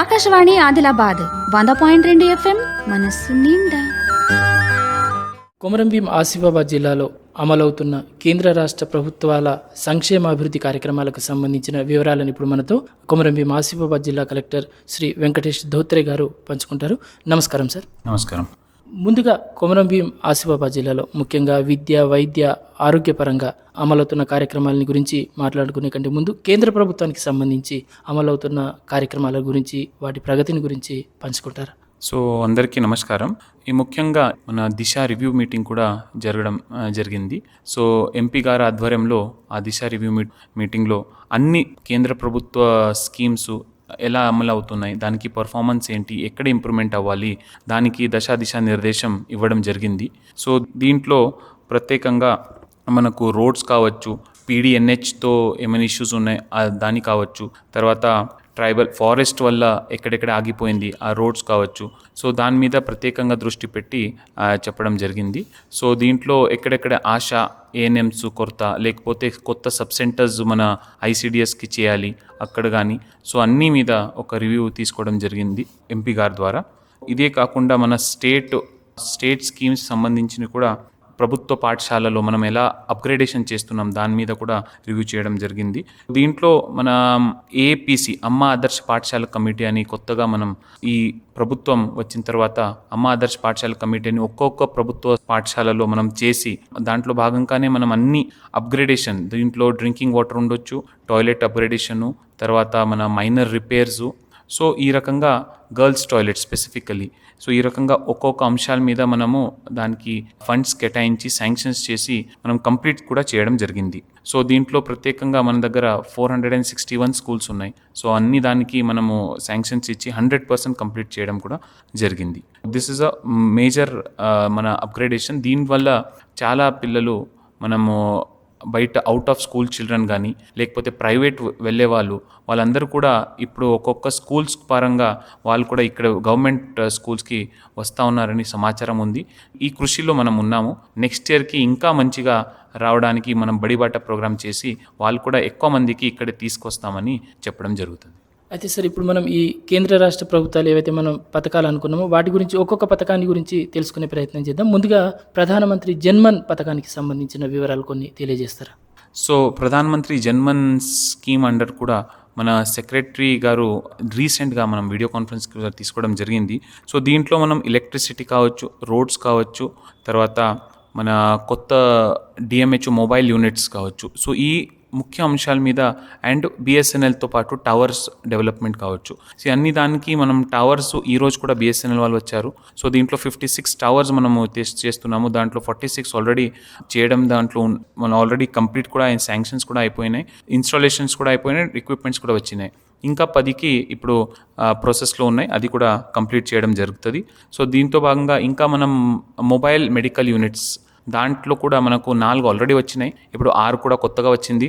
ఆకాశవాణి ఆదిలాబాద్ వంద పాయింట్ రెండు ఎఫ్ఎం మనస్సు నిండా. కొమరంభీం ఆసిఫాబాద్ జిల్లాలో అమలవుతున్న కేంద్ర రాష్ట్ర ప్రభుత్వాల సంక్షేమ అభివృద్ధి కార్యక్రమాలకు సంబంధించిన వివరాలను ఇప్పుడు మనతో కొమరంభీం ఆసిఫాబాద్ జిల్లా కలెక్టర్ శ్రీ వెంకటేష్ ధోత్రే గారు పంచుకుంటారు. నమస్కారం సార్. నమస్కారం. ముందుగా కొమరం భీం ఆసిఫాబాద్ జిల్లాలో ముఖ్యంగా విద్య వైద్య ఆరోగ్యపరంగా అమలవుతున్న కార్యక్రమాలని గురించి మాట్లాడుకునే కంటే ముందు కేంద్ర ప్రభుత్వానికి సంబంధించి అమలవుతున్న కార్యక్రమాల గురించి వాటి ప్రగతిని గురించి పంచుకుంటారు? సో అందరికీ నమస్కారం. ఈ ముఖ్యంగా మన దిశ రివ్యూ మీటింగ్ కూడా జరగడం జరిగింది. సో ఎంపీ గారి ఆధ్వర్యంలో ఆ దిశ రివ్యూ మీ మీటింగ్లో అన్ని కేంద్ర ప్రభుత్వ స్కీమ్స్ ఎలా అమలు అవుతున్నాయి దానికి పర్ఫార్మెన్స్ ఏంటి ఎక్కడ ఇంప్రూవ్మెంట్ అవ్వాలి దానికి దశ దిశ నిర్దేశం ఇవ్వడం జరిగింది. సో దీంట్లో ప్రత్యేకంగా మనకు రోడ్స్ కావచ్చు పీడిఎన్హెచ్తో ఏమైనా ఇష్యూస్ ఉన్నాయి దాని కావచ్చు తర్వాత ట్రైబల్ ఫారెస్ట్ వల్ల ఎక్కడెక్కడ ఆగిపోయింది ఆ రోడ్స్ కావచ్చు. సో దాని మీద ప్రత్యేకంగా దృష్టి పెట్టి చెప్పడం జరిగింది. సో దీంట్లో ఎక్కడెక్కడ ఆశ ఏఎన్ఎంస్ కొరత లేకపోతే కొత్త సబ్ సెంటర్స్ మన ఐసిడిఎస్కి చేయాలి అక్కడ కానీ సో అన్నీ మీద ఒక రివ్యూ తీసుకోవడం జరిగింది ఎంపీ గారి ద్వారా. ఇదే కాకుండా మన స్టేట్ స్టేట్ స్కీమ్స్ సంబంధించిన కూడా ప్రభుత్వ పాఠశాలలో మనం ఎలా అప్గ్రేడేషన్ చేస్తున్నాం దాని మీద కూడా రివ్యూ చేయడం జరిగింది. దీంట్లో మన ఏపీసీ అమ్మ ఆదర్శ పాఠశాల కమిటీ అని కొత్తగా మనం ఈ ప్రభుత్వం వచ్చిన తర్వాత అమ్మ ఆదర్శ పాఠశాల కమిటీని ఒక్కొక్క ప్రభుత్వ పాఠశాలలో మనం చేసి దాంట్లో భాగంగానే మనం అన్ని అప్గ్రేడేషన్ దీంట్లో డ్రింకింగ్ వాటర్ ఉండొచ్చు టాయిలెట్ అప్గ్రేడేషను తర్వాత మన మైనర్ రిపేర్సు. సో ఈ రకంగా గర్ల్స్ టాయిలెట్ స్పెసిఫికలీ సో ఈ రకంగా ఒక్కొక్క అంశాల మీద మనము దానికి ఫండ్స్ కేటాయించి శాంక్షన్స్ చేసి మనం కంప్లీట్ కూడా చేయడం జరిగింది. సో దీంట్లో ప్రత్యేకంగా మన దగ్గర four hundred and sixty one schools ఉన్నాయి. సో అన్ని దానికి మనము శాంక్షన్స్ ఇచ్చి హండ్రెడ్ పర్సెంట్ కంప్లీట్ చేయడం కూడా జరిగింది. దిస్ ఇస్ అ మేజర్ మన అప్గ్రేడేషన్. దీనివల్ల చాలా పిల్లలు మనము బయట అవుట్ ఆఫ్ స్కూల్ చిల్డ్రన్ కానీ లేకపోతే ప్రైవేట్ వెళ్ళే వాళ్ళు వాళ్ళందరూ కూడా ఇప్పుడు ఒక్కొక్క స్కూల్స్ పరంగా వాళ్ళు కూడా ఇక్కడ గవర్నమెంట్ స్కూల్స్కి వస్తూ ఉన్నారని సమాచారం ఉంది. ఈ కృషిలో మనం ఉన్నాము. నెక్స్ట్ ఇయర్కి ఇంకా మంచిగా రావడానికి మనం బడిబాట ప్రోగ్రామ్ చేసి వాళ్ళు కూడా ఎక్కువ మందికి ఇక్కడ తీసుకొస్తామని చెప్పడం జరుగుతుంది. అయితే సార్ ఇప్పుడు మనం ఈ కేంద్ర రాష్ట్ర ప్రభుత్వాలు ఏవైతే మనం పథకాలు అనుకున్నామో వాటి గురించి ఒక్కొక్క పథకాన్ని గురించి తెలుసుకునే ప్రయత్నం చేద్దాం. ముందుగా ప్రధానమంత్రి జన్మన్ పథకానికి సంబంధించిన వివరాలు కొన్ని తెలియజేస్తారా? సో ప్రధానమంత్రి జన్మన్ స్కీమ్ అండర్ కూడా మన సెక్రటరీ గారు రీసెంట్గా మనం వీడియో కాన్ఫరెన్స్ తీసుకోవడం జరిగింది. సో దీంట్లో మనం ఎలక్ట్రిసిటీ కావచ్చు రోడ్స్ కావచ్చు తర్వాత మన కొత్త డిఎంహెచ్ మొబైల్ యూనిట్స్ కావచ్చు. సో ఈ ముఖ్య అంశాల మీద అండ్ బిఎస్ఎన్ఎల్తో పాటు టవర్స్ డెవలప్మెంట్ కావచ్చు. సో అన్ని దానికి మనం టవర్స్ ఈ రోజు కూడా బిఎస్ఎన్ఎల్ వాళ్ళు వచ్చారు. సో దీంట్లో ఫిఫ్టీ సిక్స్ టవర్స్ మనము టెస్ట్ చేస్తున్నాము. దాంట్లో ఫార్టీ సిక్స్ ఆల్రెడీ చేయడం దాంట్లో మనం ఆల్రెడీ కంప్లీట్ కూడా శాంక్షన్స్ కూడా అయిపోయినాయి. ఇన్స్టాలేషన్స్ కూడా అయిపోయినాయి. ఎక్విప్మెంట్స్ కూడా వచ్చినాయి. ఇంకా పదికి ఇప్పుడు ప్రాసెస్లో ఉన్నాయి. అది కూడా కంప్లీట్ చేయడం జరుగుతుంది. సో దీంతో భాగంగా ఇంకా మనం మొబైల్ మెడికల్ యూనిట్స్ దాంట్లో కూడా మనకు నాలుగు ఆల్రెడీ వచ్చినాయి. ఇప్పుడు ఆరు కూడా కొత్తగా వచ్చింది.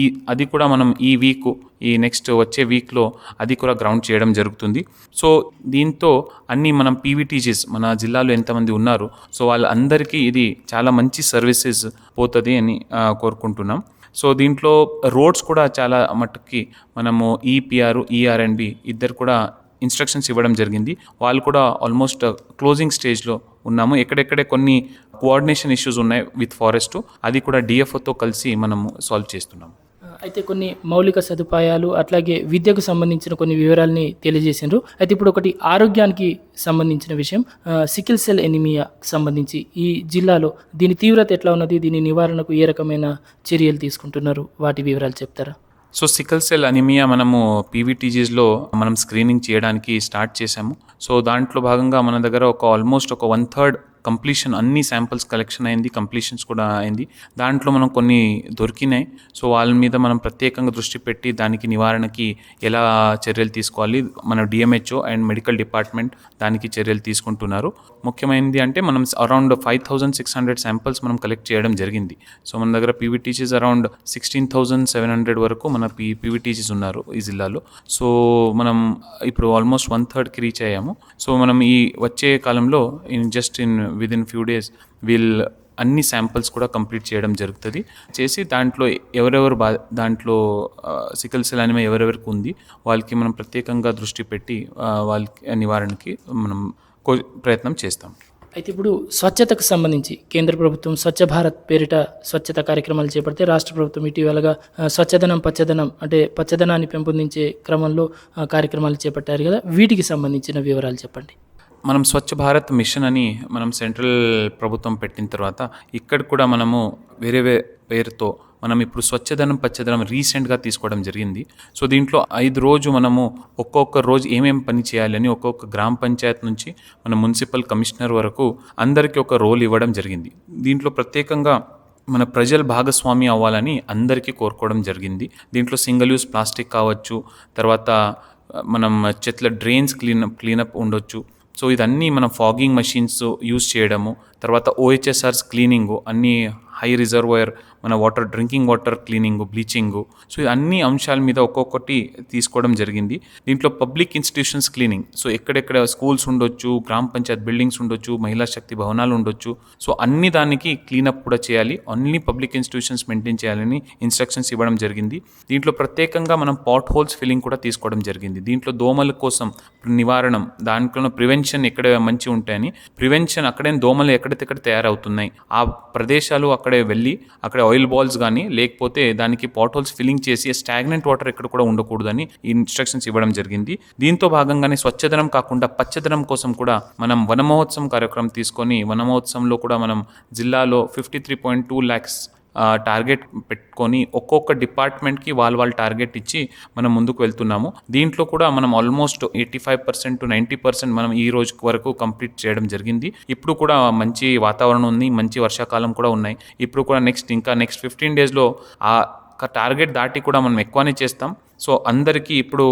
ఈ అది కూడా మనం ఈ వీక్ ఈ నెక్స్ట్ వచ్చే వీక్లో అది కూడా గ్రౌండ్ చేయడం జరుగుతుంది. సో దీంతో అన్ని మనం పీవీటీజీస్ మన జిల్లాలో ఎంతమంది ఉన్నారు సో వాళ్ళందరికీ ఇది చాలా మంచి సర్వీసెస్ పోతుంది అని కోరుకుంటున్నాం. సో దీంట్లో రోడ్స్ కూడా చాలా మట్టుకి మనము ఈపీఆర్ ఈఆర్ఎన్బి ఇద్దరు కూడా ఇన్స్ట్రక్షన్స్ ఇవ్వడం జరిగింది. వాళ్ళు కూడా ఆల్మోస్ట్ క్లోజింగ్ స్టేజ్లో ఉన్నాము. ఎక్కడెక్కడే కొన్ని కోఆర్డినేషన్ ఇష్యూస్ ఉన్నాయి విత్ ఫారెస్ట్ అది కూడా డిఎఫ్ఓతో కలిసి మనము సాల్వ్ చేస్తున్నాము. అయితే కొన్ని మౌలిక సదుపాయాలు అట్లాగే విద్యకు సంబంధించిన కొన్ని వివరాలని తెలియజేసిండ్రు అయితే ఇప్పుడు ఒకటి ఆరోగ్యానికి సంబంధించిన విషయం. సికిల్ సెల్ ఎనిమియా సంబంధించి ఈ జిల్లాలో దీని తీవ్రత ఎట్లా ఉన్నది? దీని నివారణకు ఏ రకమైన చర్యలు తీసుకుంటున్నారు? వాటి వివరాలు చెప్తారా? సో సికల్ సెల్ అనిమియా మనము పీవీటీజీస్లో మనం స్క్రీనింగ్ చేయడానికి స్టార్ట్ చేసాము సో దాంట్లో భాగంగా మన దగ్గర ఒక ఆల్మోస్ట్ ఒక వన్ థర్డ్ కంప్లీషన్ అన్ని శాంపిల్స్ కలెక్షన్ అయింది కంప్లీషన్స్ కూడా అయింది. దాంట్లో మనం కొన్ని దొరికినాయి. సో వాళ్ళ మీద మనం ప్రత్యేకంగా దృష్టి పెట్టి దానికి నివారణకి ఎలా చర్యలు తీసుకోవాలి మన డిఎంహెచ్ఓ అండ్ మెడికల్ డిపార్ట్మెంట్ దానికి చర్యలు తీసుకుంటున్నారు. ముఖ్యమైనది అంటే మనం around five thousand six hundred samples మనం కలెక్ట్ చేయడం జరిగింది. సో మన దగ్గర PVTCs around sixteen thousand seven hundred వరకు మన పీ పీవీటీసీస్ ఉన్నారు ఈ జిల్లాలో. సో మనం ఇప్పుడు ఆల్మోస్ట్ వన్ థర్డ్కి రీచ్ అయ్యాము. సో మనం ఈ వచ్చే కాలంలో in just in within few days we'll అన్ని శాంపిల్స్ కూడా కంప్లీట్ చేయడం జరుగుతుంది. చేసి దాంట్లో ఎవరెవరు బా దాంట్లో సికల్ సెల్ అనిమే ఎవరెవరికి ఉంది వాళ్ళకి మనం ప్రత్యేకంగా దృష్టి పెట్టి వాళ్ళకి నివారణకి మనం కో- ప్రయత్నం చేస్తాం. అయితే ఇప్పుడు స్వచ్ఛతకు సంబంధించి కేంద్ర ప్రభుత్వం స్వచ్ఛ భారత్ పేరిట స్వచ్ఛత కార్యక్రమాలు చేపడితే రాష్ట్ర ప్రభుత్వం ఇటీవలగా స్వచ్ఛదనం పచ్చదనం అంటే పచ్చదనాన్ని పెంపొందించే క్రమంలో కార్యక్రమాలు చేపట్టారు కదా వీటికి సంబంధించిన వివరాలు చెప్పండి. మనం స్వచ్ఛ భారత్ మిషన్ అని మనం సెంట్రల్ ప్రభుత్వం పెట్టిన తర్వాత ఇక్కడ కూడా మనము వేరే వే పేరుతో మనం ఇప్పుడు స్వచ్ఛదనం పచ్చదనం రీసెంట్గా తీసుకోవడం జరిగింది. సో దీంట్లో ఐదు రోజు మనము ఒక్కొక్క రోజు ఏమేం పని చేయాలని ఒక్కొక్క గ్రామ పంచాయత్ నుంచి మన మున్సిపల్ కమిషనర్ వరకు అందరికీ ఒక రోల్ ఇవ్వడం జరిగింది. దీంట్లో ప్రత్యేకంగా మన ప్రజల భాగస్వామి అవ్వాలని అందరికీ కోరుకోవడం జరిగింది. దీంట్లో సింగిల్ యూస్ ప్లాస్టిక్ కావచ్చు తర్వాత మనం చెట్ల డ్రైన్స్ క్లీన్ క్లీనప్ ఉండొచ్చు సో ఇదన్నీ మనం ఫాగింగ్ మషిన్స్ యూస్ చేయడము తర్వాత ఓహెచ్ఎస్ఆర్స్ క్లీనింగు అన్నీ హై రిజర్వాయర్ మన water drinking water cleaning bleaching. So అన్ని అంశాల మీద ఒక్కొక్కటి తీసుకోవడం జరిగింది. దీంట్లో పబ్లిక్ ఇన్స్టిట్యూషన్స్ క్లీనింగ్. సో ఎక్కడెక్కడ స్కూల్స్ ఉండొచ్చు గ్రామ పంచాయత్ బిల్డింగ్స్ ఉండొచ్చు మహిళా శక్తి భవనాలు ఉండొచ్చు. సో అన్ని దానికి క్లీనప్ కూడా చేయాలి. అన్ని పబ్లిక్ ఇన్స్టిట్యూషన్స్ మెయింటైన్ చేయాలని ఇన్స్ట్రక్షన్స్ ఇవ్వడం జరిగింది. దీంట్లో ప్రత్యేకంగా మనం పాట్ హోల్స్ ఫిల్లింగ్ కూడా తీసుకోవడం జరిగింది. దీంట్లో దోమల కోసం నివారణం దాంట్లో ప్రివెన్షన్ ఎక్కడ మంచి ఉంటాయని ప్రివెన్షన్ అక్కడే దోమలు ఎక్కడైతే ఎక్కడ తయారవుతున్నాయి ఆ ప్రదేశాలు అక్కడ అక్కడే వెళ్ళి అక్కడ ఆయిల్ బాల్స్ కానీ లేకపోతే దానికి పాట్ హోల్స్ ఫిల్లింగ్ చేసి స్టాగ్నెంట్ వాటర్ ఎక్కడ కూడా ఉండకూడదని ఇన్స్ట్రక్షన్స్ ఇవ్వడం జరిగింది. దీంతో భాగంగానే స్వచ్ఛదనం కాకుండా పచ్చదనం కోసం కూడా మనం వనమహోత్సవం కార్యక్రమం తీసుకొని వనమహోత్సవంలో కూడా మనం జిల్లాలో fifty three point two lakhs target పెట్టుకొని ఒక్కొక్క డిపార్ట్మెంట్కి వాళ్ళ వాళ్ళ టార్గెట్ ఇచ్చి మనం ముందుకు వెళ్తున్నాము. దీంట్లో కూడా మనం almost eighty five percent to ninety percent మనం ఈ రోజు వరకు కంప్లీట్ చేయడం జరిగింది. ఇప్పుడు కూడా మంచి వాతావరణం ఉంది మంచి వర్షాకాలం కూడా ఉన్నాయి. ఇప్పుడు కూడా నెక్స్ట్ ఇంకా నెక్స్ట్ ఫిఫ్టీన్ డేస్లో ఆ టార్గెట్ దాటి కూడా మనం ఎక్కువనే చేస్తాం. సో అందరికీ ఇప్పుడు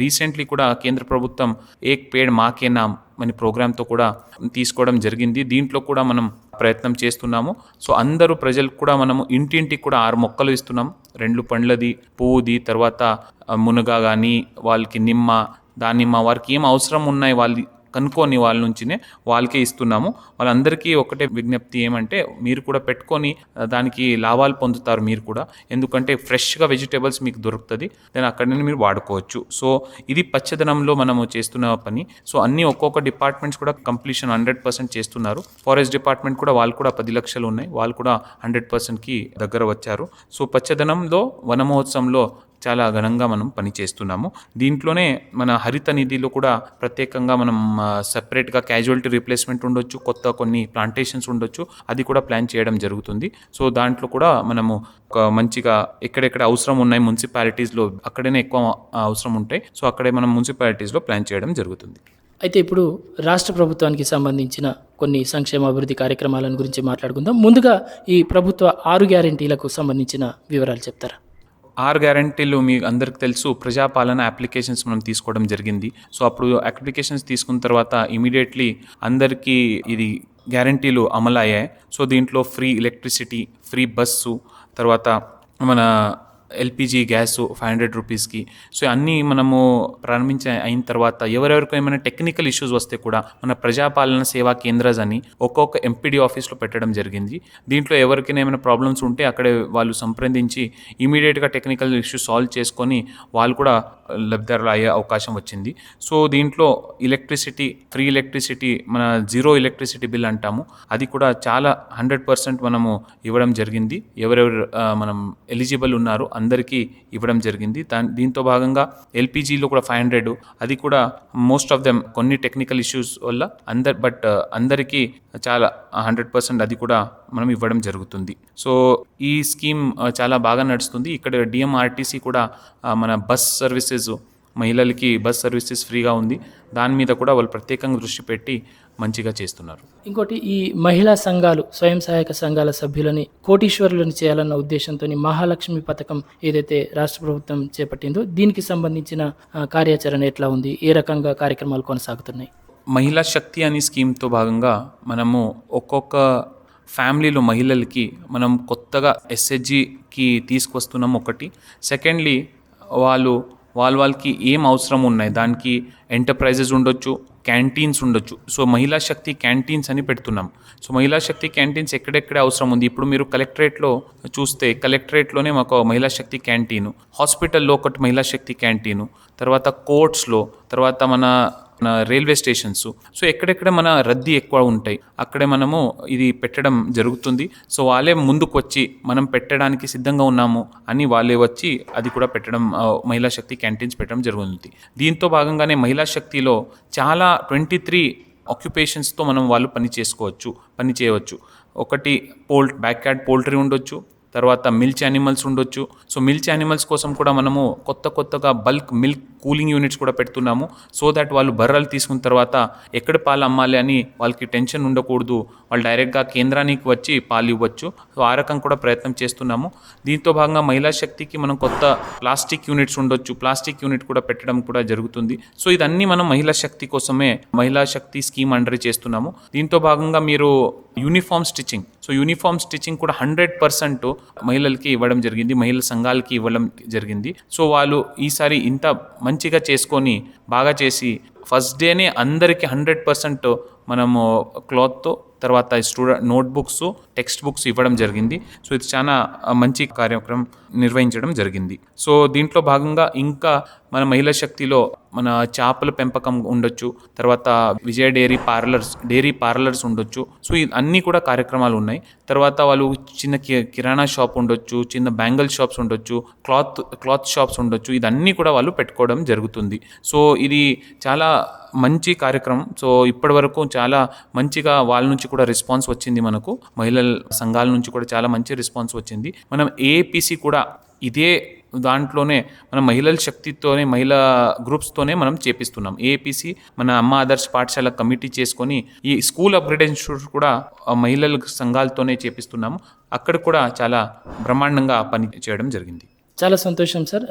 రీసెంట్లీ కూడా కేంద్ర ప్రభుత్వం ఏక్ పేడ్ మాకే నామ్ అనే ప్రోగ్రామ్తో కూడా తీసుకోవడం జరిగింది. దీంట్లో కూడా మనం ప్రయత్నం చేస్తున్నాము. సో అందరూ ప్రజలకు కూడా మనము ఇంటింటికి కూడా ఆరు మొక్కలు ఇస్తున్నాం రెండు పండ్లది పువ్వుది తర్వాత మునగ కానీ వాళ్ళకి నిమ్మ దానిమ్మ వారికి ఏం అవసరం ఉన్నాయి వాళ్ళు కనుక్కొని వాళ్ళ నుంచినే వాళ్ళకే ఇస్తున్నాము. వాళ్ళందరికీ ఒకటే విజ్ఞప్తి ఏమంటే మీరు కూడా పెట్టుకొని దానికి లాభాలు పొందుతారు మీరు కూడా. ఎందుకంటే ఫ్రెష్గా వెజిటేబుల్స్ మీకు దొరుకుతుంది. దాని అక్కడ నుండి మీరు వాడుకోవచ్చు. సో ఇది పచ్చదనంలో మనము చేస్తున్న పని. సో అన్ని ఒక్కొక్క డిపార్ట్మెంట్స్ కూడా కంప్లీషన్ హండ్రెడ్ పర్సెంట్ చేస్తున్నారు. ఫారెస్ట్ డిపార్ట్మెంట్ కూడా వాళ్ళు కూడా పది లక్షలు ఉన్నాయి. వాళ్ళు కూడా హండ్రెడ్ పర్సెంట్కి దగ్గర వచ్చారు. సో పచ్చదనంలో వన మహోత్సవంలో చాలా ఘనంగా మనం పని చేస్తున్నాము దీంట్లోనే మన హరిత నిధిలో కూడా ప్రత్యేకంగా మనం సపరేట్గా క్యాజువాలిటీ రీప్లేస్మెంట్ ఉండొచ్చు కొత్త కొన్ని ప్లాంటేషన్స్ ఉండొచ్చు అది కూడా ప్లాన్ చేయడం జరుగుతుంది. సో దాంట్లో కూడా మనము మంచిగా ఎక్కడెక్కడ అవసరం ఉన్నాయి మున్సిపాలిటీస్లో అక్కడనే ఎక్కువ అవసరం ఉంటాయి. సో అక్కడే మనం మున్సిపాలిటీస్లో ప్లాన్ చేయడం జరుగుతుంది. అయితే ఇప్పుడు రాష్ట్ర ప్రభుత్వానికి సంబంధించిన కొన్ని సంక్షేమ అభివృద్ధి కార్యక్రమాలను గురించి మాట్లాడుకుందాం. ముందుగా ఈ ప్రభుత్వ ఆరు గ్యారెంటీలకు సంబంధించిన వివరాలు చెప్తారా? ఆరు గ్యారంటీలు మీ అందరికి తెలుసు ప్రజాపాలన అప్లికేషన్స్ మనం తీసుకోవడం జరిగింది. సో అప్పుడు అప్లికేషన్స్ తీసుకున్న తర్వాత ఇమీడియట్లీ అందరికీ ఇది గ్యారంటీలు అమలు అయ్యాయి సో దీంట్లో ఫ్రీ ఎలక్ట్రిసిటీ ఫ్రీ బస్సు తర్వాత మన ఎల్పిజి గ్యాస్ ఫైవ్ హండ్రెడ్ రూపీస్కి. సో అన్నీ మనము ప్రారంభించ అయిన తర్వాత ఎవరెవరికి ఏమైనా టెక్నికల్ ఇష్యూస్ వస్తే కూడా మన ప్రజాపాలన సేవా కేంద్రాస్ అని ఒక్కొక్క ఎంపీడీ ఆఫీస్లో పెట్టడం జరిగింది. దీంట్లో ఎవరికైనా ఏమైనా ప్రాబ్లమ్స్ ఉంటే అక్కడే వాళ్ళు సంప్రదించి ఇమీడియట్గా టెక్నికల్ ఇష్యూస్ సాల్వ్ చేసుకొని వాళ్ళు కూడా లబ్ధిదారులు అయ్యే అవకాశం వచ్చింది. సో దీంట్లో ఎలక్ట్రిసిటీ ఫ్రీ ఎలక్ట్రిసిటీ మన జీరో ఎలక్ట్రిసిటీ బిల్ అంటాము. అది కూడా చాలా హండ్రెడ్ పర్సెంట్ మనము ఇవ్వడం జరిగింది. ఎవరెవరు మనం ఎలిజిబుల్ ఉన్నారు అందరికీ ఇవ్వడం జరిగింది. దాని దీంతో భాగంగా ఎల్పిజిలో కూడా ఫైవ్ హండ్రెడ్ అది కూడా మోస్ట్ ఆఫ్ దెమ్ కొన్ని టెక్నికల్ ఇష్యూస్ వల్ల అందరు బట్ అందరికీ చాలా హండ్రెడ్ పర్సెంట్ అది కూడా మనం ఇవ్వడం జరుగుతుంది. సో ఈ స్కీమ్ చాలా బాగా నడుస్తుంది. ఇక్కడ డిఎంఆర్టీసీ కూడా మన బస్ సర్వీసెస్ మహిళలకి బస్ సర్వీసెస్ ఫ్రీగా ఉంది. దాని మీద కూడా వాళ్ళు ప్రత్యేకంగా దృష్టి పెట్టి మంచిగా చేస్తున్నారు. ఇంకోటి ఈ మహిళా సంఘాలు స్వయం సహాయక సంఘాల సభ్యులని కోటీశ్వరులను చేయాలన్న ఉద్దేశంతో మహాలక్ష్మి పథకం ఏదైతే రాష్ట్ర ప్రభుత్వం చేపట్టిందో దీనికి సంబంధించిన కార్యాచరణ ఎట్లా ఉంది? ఏ రకంగా కార్యక్రమాలు కొనసాగుతున్నాయి? మహిళా శక్తి అనే స్కీమ్తో భాగంగా మనము ఒక్కొక్క ఫ్యామిలీలో మహిళలకి మనం కొత్తగా ఎస్హెచ్జికి తీసుకొస్తున్నాం ఒకటి. సెకండ్లీ వాళ్ళు వాళ్ళ వాళ్ళకి ఏం అవసరం ఉన్నాయి? దానికి ఎంటర్ప్రైజెస్ ఉండొచ్చు క్యాంటీన్స్ ఉండొచ్చు. సో మహిళా శక్తి క్యాంటీన్స్ అని పెడుతున్నాం. సో మహిళా శక్తి క్యాంటీన్స్ ఎక్కడెక్కడ అవసరం ఉంది? ఇప్పుడు మీరు కలెక్టరేట్లో చూస్తే కలెక్టరేట్లోనే మాకు మహిళా శక్తి క్యాంటీను హాస్పిటల్లో ఒకటి మహిళా శక్తి క్యాంటీను తర్వాత కోర్ట్స్లో తర్వాత మన మన రైల్వే స్టేషన్స్. సో ఎక్కడెక్కడ మన రద్దీ ఎక్కువ ఉంటాయి అక్కడే మనము ఇది పెట్టడం జరుగుతుంది. సో వాళ్ళే ముందుకు వచ్చి మనం పెట్టడానికి సిద్ధంగా ఉన్నాము అని వాళ్ళే వచ్చి అది కూడా పెట్టడం మహిళా శక్తి క్యాంటీన్స్ పెట్టడం జరుగుతుంది. దీంతో భాగంగానే మహిళా శక్తిలో చాలా ట్వంటీ త్రీ ఆక్యుపేషన్స్తో మనం వాళ్ళు పని చేసుకోవచ్చు పని చేయవచ్చు. ఒకటి పోల్ బ్యాక్ యార్డ్ పోల్ట్రీ ఉండొచ్చు తర్వాత మిల్చ్ యానిమల్స్ ఉండొచ్చు. సో మిల్చ్ యానిమల్స్ కోసం కూడా మనము కొత్త కొత్తగా బల్క్ మిల్క్ కూలింగ్ యూనిట్స్ కూడా పెడుతున్నాము. సో దట్ వాళ్ళు బర్రెలు తీసుకున్న తర్వాత ఎక్కడ పాలు అమ్మాలి అని వాళ్ళకి టెన్షన్ ఉండకూడదు. వాళ్ళు డైరెక్ట్గా కేంద్రానికి వచ్చి పాలు ఇవ్వచ్చు. సో ఆ రకం కూడా ప్రయత్నం చేస్తున్నాము. దీంతో భాగంగా మహిళా శక్తికి మనం కొత్త ప్లాస్టిక్ యూనిట్స్ ఉండొచ్చు. ప్లాస్టిక్ యూనిట్ కూడా పెట్టడం కూడా జరుగుతుంది. సో ఇదన్నీ మనం మహిళా శక్తి కోసమే మహిళా శక్తి స్కీమ్ అండర్ చేస్తున్నాము. దీంతో భాగంగా మీరు uniform stitching so uniform stitching కూడా హండ్రెడ్ పర్సెంట్ మహిళలకి ఇవ్వడం జరిగింది మహిళల సంఘాలకి ఇవ్వడం జరిగింది. సో వాళ్ళు ఈసారి ఇంత మంచిగా చేసుకొని బాగా చేసి ఫస్ట్ డేనే అందరికీ హండ్రెడ్ పర్సెంట్ మనము క్లాత్తో తర్వాత స్టూడెంట్ నోట్బుక్స్ టెక్స్ట్ బుక్స్ ఇవ్వడం జరిగింది. సో ఇది చాలా మంచి కార్యక్రమం నిర్వహించడం జరిగింది. సో దీంట్లో భాగంగా ఇంకా మన మహిళా శక్తిలో మన చేపల పెంపకం ఉండొచ్చు. తర్వాత Vijaya dairy parlours dairy parlours ఉండొచ్చు. సో అన్నీ కూడా కార్యక్రమాలు ఉన్నాయి. తర్వాత వాళ్ళు చిన్న కిరాణా షాప్ ఉండొచ్చు చిన్న బ్యాంగిల్ షాప్స్ ఉండొచ్చు క్లాత్ క్లాత్ షాప్స్ ఉండొచ్చు. ఇదన్నీ కూడా వాళ్ళు పెట్టుకోవడం జరుగుతుంది. సో ఇది చాలా మంచి కార్యక్రమం. సో ఇప్పటి వరకు చాలా మంచిగా వాళ్ళ నుంచి కూడా రెస్పాన్స్ వచ్చింది మనకు. మహిళల సంఘాల నుంచి కూడా చాలా మంచి రెస్పాన్స్ వచ్చింది. మనం ఏపీసీ కూడా ఇదే దాంట్లోనే మన మహిళల శక్తితోనే మహిళా గ్రూప్స్తోనే మనం చేపిస్తున్నాం. ఏపీసీ మన అమ్మ ఆదర్శ పాఠశాల కమిటీ చేసుకొని ఈ స్కూల్ అప్గ్రేడ్ ఇన్స్టిట్యూట్ కూడా మహిళల సంఘాలతోనే చేపిస్తున్నాము. అక్కడ కూడా చాలా బ్రహ్మాండంగా పని చేయడం జరిగింది. చాలా సంతోషం సార్.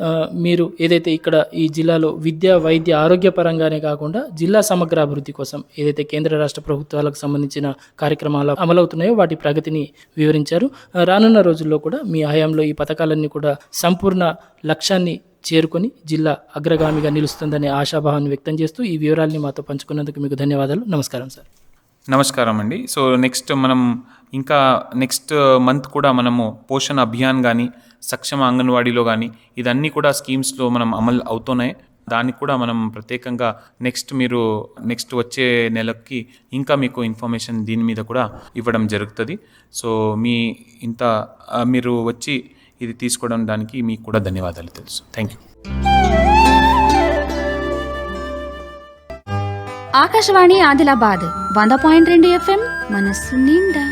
మీరు ఏదైతే ఇక్కడ ఈ జిల్లాలో విద్య వైద్య ఆరోగ్య పరంగానే కాకుండా జిల్లా సమగ్ర అభివృద్ధి కోసం ఏదైతే కేంద్ర రాష్ట్ర ప్రభుత్వాలకు సంబంధించిన కార్యక్రమాలు అమలవుతున్నాయో వాటి ప్రగతిని వివరించారు. రానున్న రోజుల్లో కూడా మీ హయాంలో ఈ పథకాలన్నీ కూడా సంపూర్ణ లక్ష్యాన్ని చేరుకొని జిల్లా అగ్రగామిగా నిలుస్తుందనే ఆశాభావాన్ని వ్యక్తం చేస్తూ ఈ వివరాల్ని మాతో పంచుకున్నందుకు మీకు ధన్యవాదాలు. నమస్కారం సార్. నమస్కారం అండి. సో నెక్స్ట్ మనం ఇంకా నెక్స్ట్ మంత్ కూడా మనము పోషణ అభియాన్ కానీ సక్షమ అంగన్వాడీలో కానీ ఇదన్నీ కూడా స్కీమ్స్లో మనం అమలు అవుతున్నాయి. దానికి కూడా మనం ప్రత్యేకంగా నెక్స్ట్ మీరు నెక్స్ట్ వచ్చే నెలకి ఇంకా మీకు ఇన్ఫర్మేషన్ దీని మీద కూడా ఇవ్వడం జరుగుతుంది. సో మీ ఇంత మీరు వచ్చి ఇది తీసుకోవడం దానికి మీకు కూడా ధన్యవాదాలు తెలుసు. థ్యాంక్ యూ ఆకాశవాణి ఆదిలాబాద్ వంద పాయింట్ రెండు ఎఫ్ఎం మనస్సు నిండా.